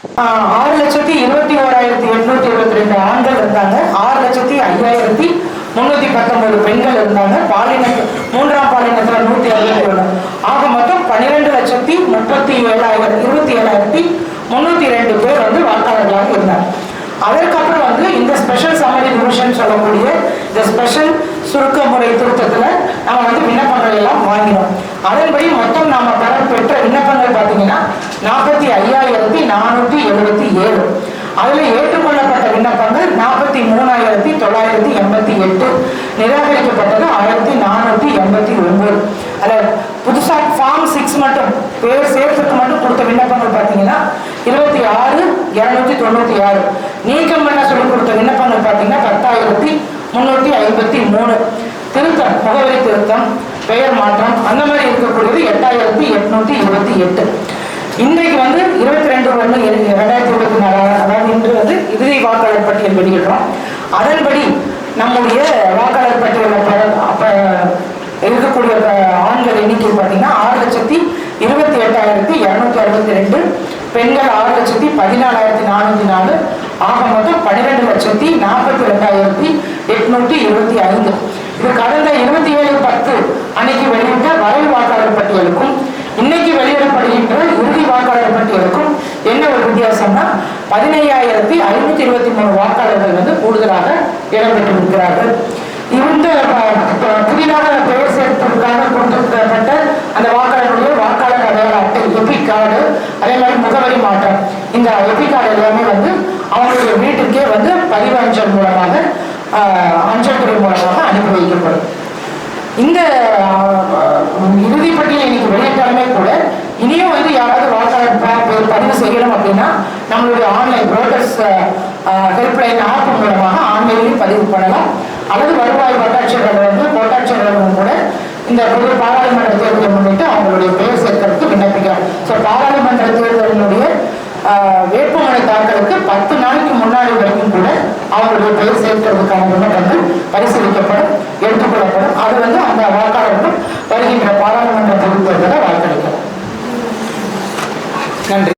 ஆறு லட்சத்தி இருபத்தி ஓராயிரத்தி எட்நூத்தி இருபத்தி ரெண்டு ஆண்கள் இருந்தாங்க. ஆறு லட்சத்தி ஐயாயிரத்தி முன்னூத்தி பத்தொன்பது பெண்கள் இருந்தாங்க. பாலின மூன்றாம் பாலினத்துல நூத்தி அறுபத்தி ஒண்ணு. ஆக மொத்தம் பன்னிரெண்டு லட்சத்தி முப்பத்தி ஏழாயிரத்தி இருபத்தி ஏழாயிரத்தி முன்னூத்தி ரெண்டு பேர் வந்து வாக்காளர்களாக இருந்தாங்க. அதற்கப்புறம் வந்து இந்த ஸ்பெஷல் சமரி டிவிஷன் சொல்லக்கூடிய இந்த ஸ்பெஷல் சுருக்க முறை திருத்தத்துல நாம வந்து விண்ணப்பங்கள் எல்லாம் வாங்கினோம். அதன்படி மொத்தம் நாம பெற பெற்ற விண்ணப்பங்கள் பார்த்தீங்கன்னா நாற்பத்தி ஐயாயிரம் பேர் சேர்த்துக்கு மட்டும் கொடுத்த விண்ணப்பங்கள் பார்த்தீங்கன்னா இருபத்தி ஆறு இருநூத்தி தொண்ணூற்றி ஆறு. நீக்கம் பண்ண சொல்லி கொடுத்த விண்ணப்பங்கள் பார்த்தீங்கன்னா பத்தாயிரத்தி முந்நூற்றி ஐம்பத்தி மூணு. திருத்தம் முகவரி திருத்தம் பெயர் மாற்றம் அந்த மாதிரி இருக்கக்கூடியது எட்டாயிரத்தி எட்நூத்தி இருபத்தி எட்டு. இன்றைக்கு வந்து இருபத்தி ரெண்டு ஒன்று ரெண்டாயிரத்தி இருபத்தி நாலு அதாவது இன்று வந்து இறுதி வாக்காளர் பட்டியல் வெளியிடுறோம். அதன்படி நம்முடைய வாக்காளர் பட்டியலில் இருக்கக்கூடிய ஆண்கள் எண்ணிக்கை பார்த்தீங்கன்னா ஆறு லட்சத்தி இருபத்தி எட்டாயிரத்தி எழுபத்தி ரெண்டு. பெண்கள் ஆறு லட்சத்தி பதினாலாயிரத்தி நானூற்றி நாலு. ஆக மொத்தம் பன்னிரெண்டு லட்சத்தி நாற்பத்தி ரெண்டாயிரத்தி எட்நூற்றி இருபத்தி ஐந்து. இது கடந்த இருபத்தி ஏழு பத்து அன்னைக்கு வெளியிட்ட வரைவு வாக்காளர் பட்டியலுக்கும் இன்னைக்கு வெளியிடப்படுகின்ற இறுதி வாக்காளர் பட்டியலுக்கும் என்ன ஒரு வித்தியாசம்னா பதினையாயிரத்தி ஐநூத்தி இருபத்தி மூணு வாக்காளர்கள் வந்து கூடுதலாக இடம்பெற்றிருக்கிறார்கள் இந்த புதிதாக பெயர் சேர்ப்பதற்காக கொடுக்கப்பட்ட அந்த வாக்காளருடைய வாக்காளர் அடையாள அட்டை எபிக் கார்டு அதே மாதிரி முகவரி மாற்றம். இந்த ஐபி கார்டு எல்லாமே வந்து அவங்களுடைய வீட்டுக்கே வந்து பதிவு அஞ்சல் மூலமாக அஞ்சல் துறை மூலமாக அனுப்பி வைக்கப்படும் இந்த இறுதி பட்டியல் இன்னைக்கு வெளியிட்டாலுமே கூட இனியும் வந்து யாராவது வாக்காளர் பதிவு செய்யணும் அப்படின்னா நம்மளுடைய ஆன்லைன் புரோட்டர்ஸ் ஹெல்ப்லைன் ஆப் மூலமாக ஆன்லைன்லையும் பதிவு பண்ணலாம். அல்லது வருவாய் வட்டாட்சியர்கள் வந்து கோட்டாட்சியர்களும் கூட இந்த பாராளுமன்றத்தில் பாராளுமன்ற வேட்புமனு பத்து நாளைக்கு முன்னாடி வரைக்கும் கூட அவங்களுடைய பெயர் சேர்க்கிறதுக்கான விண்ணப்பங்கள் பரிசீலிக்கப்படும் எடுத்துக்கொள்ளப்படும். அது வந்து அந்த வாக்காளர்கள் வருகின்ற பாராளுமன்ற பொதுத் வாக்களிக்கும். நன்றி.